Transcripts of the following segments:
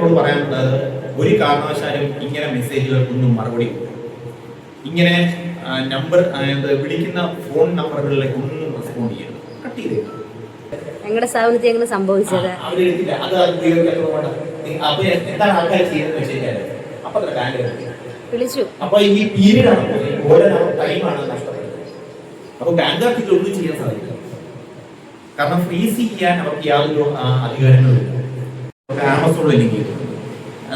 നിങ്ങളോട് പറയാനുള്ളത് ഒരു കാരണവശാലും ഇങ്ങനെ മെസ്സേജുകൾക്കൊന്നും മറുപടി ഇങ്ങനെ നമ്പർ വിളിക്കുന്ന ഫോൺ നമ്പറുകളിലേക്ക് ഒന്നും റെസ്പോണ്ട് ചെയ്യരുത്. കട്ട് ചെയ്തേക്കും ഞങ്ങളുടെ സ്ഥാപനത്തിൽ എങ്ങനെ സംഭവിച്ചത്? വിളിച്ചു. അപ്പൊ ഈ പീരീഡ് ആണ്. ഓരോ ടൈമാണ് നഷ്ടപ്പെടുന്നത്. അപ്പൊ ബാങ്കുകാർക്ക് ഒന്നും ചെയ്യാൻ സാധിക്കില്ല. കാരണം ഫ്രീസ് ചെയ്യാൻ അവർക്ക് യാതൊരു അധികാരങ്ങളും ഇപ്പൊ ആമസോണിൽ ലിങ്ക് ചെയ്തിട്ടുണ്ട്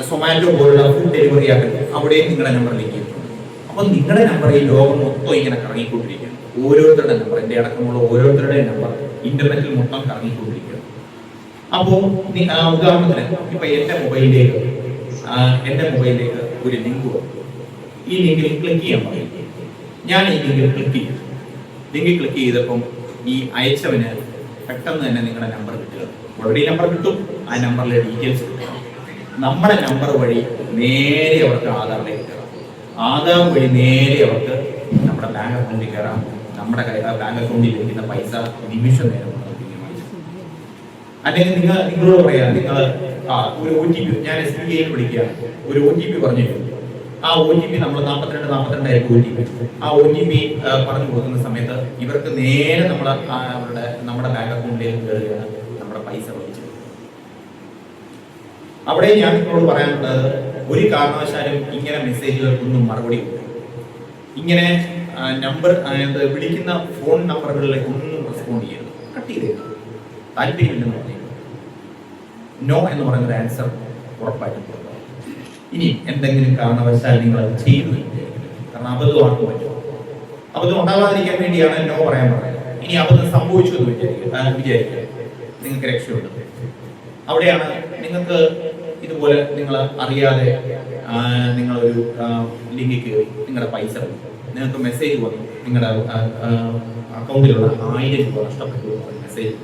സൊമാറ്റോ പോലുള്ള ഫുഡ് ഡെലിവറി ആപ്പിൽ അവിടെയും നിങ്ങളുടെ നമ്പർ ലിങ്ക് ചെയ്തിട്ടുണ്ട് അപ്പൊ നിങ്ങളുടെ നമ്പർ ഈ ലോകം മൊത്തം ഇങ്ങനെ കറങ്ങിക്കൊണ്ടിരിക്കുകയാണ് ഓരോരുത്തരുടെ നമ്പർ എന്റെ അടക്കമുള്ള ഓരോരുത്തരുടെ നമ്പർ ഇന്റർനെറ്റിൽ മൊത്തം കറങ്ങിക്കൊണ്ടിരിക്കുകയാണ് അപ്പോ നി- ആ, ഉദാഹരണത്തിന് ഇപ്പൊ എന്റെ മൊബൈലിലേക്ക് എന്റെ മൊബൈലിലേക്ക് ഒരു ലിങ്ക് വന്നു. ഈ ലിങ്കിൽ ക്ലിക്ക് ചെയ്യാൻ പറയും. ഞാൻ ഈ ലിങ്കിൽ ക്ലിക്ക് ചെയ്തു ലിങ്കിൽ ക്ലിക്ക് ചെയ്തപ്പം ഈ അയച്ചവന് പെട്ടെന്ന് തന്നെ നിങ്ങളുടെ നമ്പർ കിട്ടുക. ഓൾറെഡി നമ്പർ കിട്ടും. ആ നമ്പറിലെ ഡീറ്റെയിൽസ് കിട്ടും. നമ്മുടെ നമ്പർ വഴി നേരെ അവർക്ക് ആധാറിലേക്ക് കയറാം. ആധാർ വഴി നേരെ അവർക്ക് നമ്മുടെ ബാങ്ക് അക്കൗണ്ടിൽ കയറാം. നമ്മുടെ ബാങ്ക് അക്കൗണ്ടിൽ ലഭിക്കുന്ന പൈസ നിമിഷം നേരം അല്ലെങ്കിൽ നിങ്ങൾ നിങ്ങളോട് പറയാം നിങ്ങൾ ആ ഒരു ഒ ടി പി ഞാൻ എസ് ബി ഐയിൽ വിളിക്കുക ഒരു ഒ ടി പി പറഞ്ഞിട്ടുണ്ട് ആ ഒ ടി പി നമ്മൾ നാൽപ്പത്തിരണ്ട് നാൽപ്പത്തിരണ്ടായിരിക്കും ഒ ടി പി ആ ഒ ടി പി പറഞ്ഞു കൊടുക്കുന്ന സമയത്ത് ഇവർക്ക് നേരെ നമ്മൾ അവരുടെ നമ്മുടെ ബാങ്ക് അക്കൗണ്ടിലേക്ക് കയറുകയാണ് നമ്മുടെ പൈസ വഹിച്ചു അവിടെ ഞാൻ നിങ്ങളോട് പറയാനുള്ളത് ഒരു കാരണവശാലും ഇങ്ങനെ മെസ്സേജുകൾക്കൊന്നും മറുപടി ഇങ്ങനെ നമ്പർ വിളിക്കുന്ന ഫോൺ നമ്പറുകളിലേക്ക് ഒന്നും റെസ്പോണ്ട് ചെയ്യരുത്. കട്ട് ചെയ്തേക്കും താല്പര്യമില്ലെന്ന് പറഞ്ഞു നോ എന്ന് പറയുന്ന ആൻസർ ഉറപ്പായിട്ടും കൊടുക്കുക ഇനി എന്തെങ്കിലും കാരണവശാൽ നിങ്ങൾ അത് ചെയ്യുന്നില്ല. കാരണം അബദ്ധമാർക്ക് പറ്റും. അബദ്ധം ഉണ്ടാകാതിരിക്കാൻ വേണ്ടിയാണ് നോ പറയാൻ പറയുന്നത്. ഇനി അബദ്ധം സംഭവിച്ചു എന്ന് വിചാരിക്കുക. വിചാരിക്കുക. നിങ്ങൾക്ക് രക്ഷയുണ്ട്. അവിടെയാണ് നിങ്ങൾക്ക് ഇതുപോലെ നിങ്ങൾ അറിയാതെ നിങ്ങളൊരു കയറി നിങ്ങളുടെ പൈസ. നിങ്ങൾക്ക് മെസ്സേജ് വന്നു. നിങ്ങളുടെ അക്കൗണ്ടിലുള്ള ആയിരം രൂപ നഷ്ടപ്പെട്ടു മെസ്സേജ്.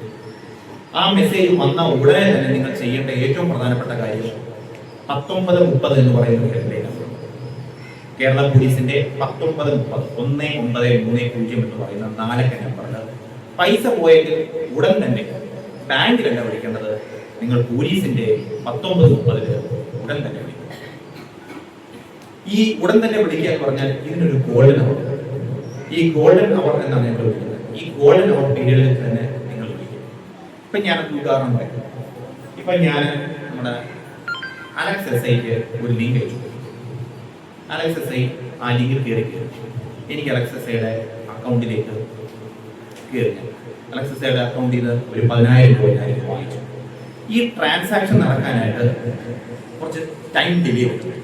ആ മെസ്സേജ് വന്ന ഉടനെ തന്നെ നിങ്ങൾ ചെയ്യേണ്ട ഏറ്റവും പ്രധാനപ്പെട്ട കാര്യം പത്തൊമ്പത് മുപ്പത് എന്ന് പറയുന്ന ഒരു കേരള പോലീസിന്റെ പത്തൊമ്പത് മുപ്പത് ഒന്ന് ഒമ്പത് മൂന്ന് പൂജ്യം എന്ന് പറയുന്ന നാലക്ക നമ്പറിൽ പൈസ പോയെങ്കിൽ ഉടൻ തന്നെ ബാങ്കിലല്ല വിളിക്കേണ്ടത് നിങ്ങൾ പോലീസിന്റെ പത്തൊമ്പത് മുപ്പതിൽ ഉടൻ തന്നെ വിളിക്കണം ഈ ഉടൻ തന്നെ വിളിക്കുക എന്ന് പറഞ്ഞാൽ ഇതിനൊരു ഗോൾഡൻ അവർ ഈ ഗോൾഡൻ അവർ എന്നാണ് ഞങ്ങൾ വിളിക്കുന്നത്. ഈ ഗോൾഡൻ അവർ പീരീഡിൽ തന്നെ നിങ്ങൾ വിളിക്കും. ഇപ്പൊ ഞാൻ ഉദാഹരണം പറയാം. ഇപ്പൊ ഞാൻ നമ്മുടെ അലക്സ് എസ് ഐക്ക് ഒരു ലിങ്ക് അയച്ചു. അലക്സ് എസ് ഐ ആ ലിങ്കിൽ കയറി കയറി. എനിക്ക് അലക്സ് എസ് ഐയുടെ അക്കൗണ്ടിലേക്ക് കയറി അലക്സ് എസ് ഐയുടെ അക്കൗണ്ടിൽ നിന്ന് ഒരു പതിനായിരം രൂപ ഞാൻ വാങ്ങിച്ചു. ഈ ട്രാൻസാക്ഷൻ നടക്കാനായിട്ട് കുറച്ച് ടൈം ഡിലേ വരും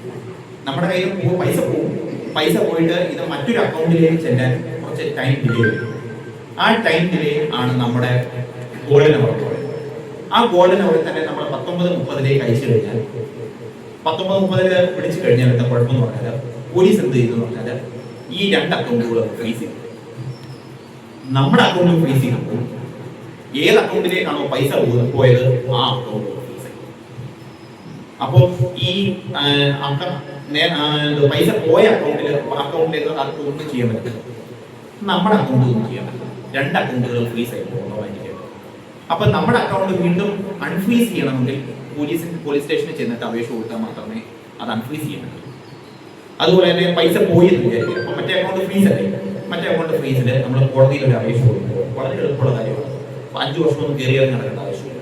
നമ്മുടെ കയ്യിൽ പൈസ പോകും. പൈസ പോയിട്ട് ഇത് മറ്റൊരു അക്കൗണ്ടിലേക്ക് ചെല്ലാൻ കുറച്ച് ടൈം ഡിലേ വരും ആ ടൈം ഡിലേ ആണ് നമ്മുടെ ഗോൾഡൻ അവർ ആ ഗോൾഡൻ അവർ തന്നെ നമ്മൾ പത്തൊമ്പത് മുപ്പതിലേക്ക് അയച്ചു കഴിഞ്ഞാൽ പത്തൊമ്പത് മുപ്പതിൽ വിളിച്ചു കഴിഞ്ഞാൽ എന്താ കുഴപ്പമെന്ന് പറഞ്ഞാൽ പോലീസ് എന്ത് ചെയ്തു പറഞ്ഞാൽ ഈ രണ്ട് അക്കൗണ്ടുകൾ ഫ്രീസ് ചെയ്തു നമ്മുടെ അക്കൗണ്ട് ഫ്രീസ് ചെയ്തപ്പോൾ ഏത് അക്കൗണ്ടിലേക്കാണോ പൈസ പോയത്? ആ അക്കൗണ്ട് ഫ്രീസ് ചെയ്തു അപ്പോൾ ഈ പൈസ പോയ അക്കൗണ്ടിൽ അക്കൗണ്ടിലേക്ക് ആർക്കും ഒന്നും ചെയ്യാൻ പറ്റില്ല. നമ്മുടെ അക്കൗണ്ട് ഒന്നും ചെയ്യാൻ പറ്റില്ല. രണ്ട് അക്കൗണ്ടുകൾ ഫ്രീസ് ആയി പോകുന്നതായിരിക്കും. അപ്പൊ നമ്മുടെ അക്കൗണ്ട് വീണ്ടും അൺഫ്രീസ് ചെയ്യണമെങ്കിൽ പോലീസിന് പോലീസ് സ്റ്റേഷനിൽ ചെന്നിട്ട് അപേക്ഷ കൊടുത്താൽ മാത്രമേ അത് അൺഫ്രീസ് ചെയ്യാൻ പറ്റൂ. അതുപോലെ തന്നെ പൈസ പോയി എന്ന് വിചാരിക്കുക. അപ്പൊ മറ്റേ അക്കൗണ്ട് ഫ്രീസ് അല്ലേ? മറ്റേ അക്കൗണ്ട് ഫ്രീസിൽ നമ്മൾ കോടതിയിൽ ഒരു അപേക്ഷ കൊടുക്കുമ്പോൾ വളരെ എളുപ്പമുള്ള കാര്യമാണ്. അപ്പോൾ അഞ്ച് വർഷമൊന്നും കയറിയാൽ നടക്കേണ്ട ആവശ്യമില്ല.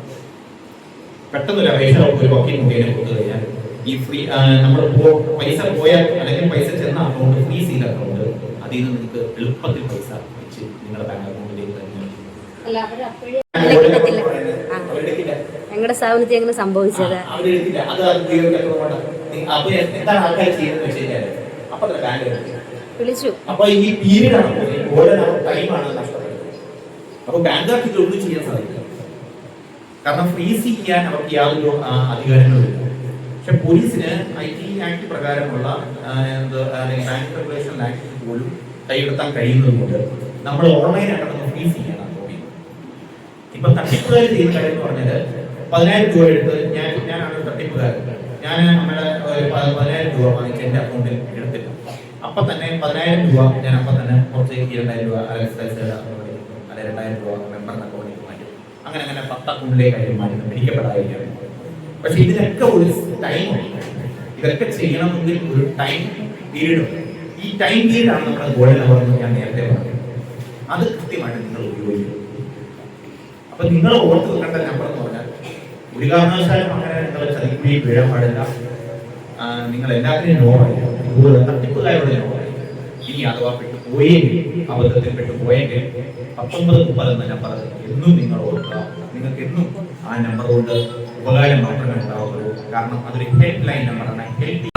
പെട്ടെന്ന് ഒരു അപേക്ഷ ഒരു വക്കീൽ മുഖേന കൊടുത്തു കഴിഞ്ഞാൽ ഈ ഫ്രീ നമ്മൾ പൈസ പോയാൽ അല്ലെങ്കിൽ പൈസ ചെന്ന അക്കൗണ്ട് ഫ്രീസ് ചെയ്ത അക്കൗണ്ട് അതിൽ നിന്ന് നിങ്ങൾക്ക് എളുപ്പത്തിൽ പൈസ വെച്ച് നിങ്ങളുടെ ബാങ്ക് അക്കൗണ്ടിലേക്ക് തന്നെ അല്ല അവർ അപ്പോഴേ കിട്ടത്തില്ല ആ അവരെടുക്കില്ല ഞങ്ങളുടെ സ്ഥാപനത്തിൽ എങ്ങനെ സംഭവിച്ചത്. വിളിച്ചു. അപ്പൊ ഈ പീരീഡ് ആണ് ടൈമാണ് നഷ്ടപ്പെടുന്നത് അപ്പൊ ബാങ്കുകാർക്ക് ഇതൊന്നും ചെയ്യാൻ സാധിക്കില്ല. കാരണം ഫ്രീസ് ചെയ്യാൻ അവർക്ക് യാതൊരു അധികാരങ്ങളുമില്ല പക്ഷെ പോലീസിന് ഐ ടി ആക്ട് പ്രകാരമുള്ള എന്ത് ബാങ്ക് റെഗുലേഷൻ ആക്ട് പോലും കൈയെടുത്താൻ കഴിയുന്നതുകൊണ്ട് നമ്മൾ ഓൺലൈനായിട്ടൊന്ന് ഫ്രീസ് ചെയ്യണം. ഇപ്പൊ തട്ടിപ്പുകാർ ചെയ്യുന്ന കാര്യം എന്ന് പറഞ്ഞാൽ പതിനായിരം രൂപ എടുത്ത് ഞാൻ ഞാനാണ് തട്ടിപ്പുകാരൻ. ഞാൻ നമ്മുടെ പതിനായിരം രൂപ വാങ്ങിച്ച് എന്റെ അക്കൗണ്ടിൽ എടുത്തില്ല അപ്പൊ തന്നെ പതിനായിരം രൂപ ഞാൻ അപ്പൊ തന്നെ കുറച്ച് രണ്ടായിരം രൂപ അല്ലെങ്കിൽ അല്ലെ രണ്ടായിരം രൂപ മെമ്പറിന്റെ അക്കൗണ്ടിലേക്ക് മാറ്റി. അങ്ങനെ അങ്ങനെ പത്ത് അക്കൗണ്ടിലേക്ക് അതിൽ മാറ്റി. പിടിക്കപ്പെടാതിരിക്കാൻ പക്ഷെ ഇതിനൊക്കെ ഒരു ടൈം ഇതൊക്കെ ചെയ്യണമെങ്കിൽ ഒരു ടൈം പീരീഡ് ഈ ടൈം പീരീഡ് ആണ് നമ്മുടെ ഗോൾ നമ്പർ ഞാൻ നേരത്തെ പറഞ്ഞത് അത് കൃത്യമായിട്ട് നിങ്ങൾ ഉപയോഗിക്കും അപ്പൊ നിങ്ങൾ ഓർത്ത് വെക്കേണ്ട നമ്പർ എന്ന് പറഞ്ഞാൽ ഒരു കാരണവശാലും അങ്ങനെ നിങ്ങൾ ചതിക്കുകയും വീഴാൻ പാടില്ല. നിങ്ങൾ എല്ലാത്തിനും നോ പറയുക ഇതുപോലെ തട്ടിപ്പുകാരോട് നോ പറയുക ഇനി അഥവാ പെട്ടു പോയെങ്കിൽ അബദ്ധത്തിൽ പെട്ടു പോയെങ്കിൽ പത്തൊമ്പത് മുപ്പത് എന്ന നമ്പർ എന്നും നിങ്ങൾ ഓർക്കുക. നിങ്ങൾക്ക് എന്നും ആ നമ്പർ കൊണ്ട് ഉപകാരം മാത്രമേ ഉണ്ടാവുള്ളൂ കാരണം അതൊരു ഹെൽപ്പ് ലൈൻ നമ്പറാണ് ഹെൽപ്പ്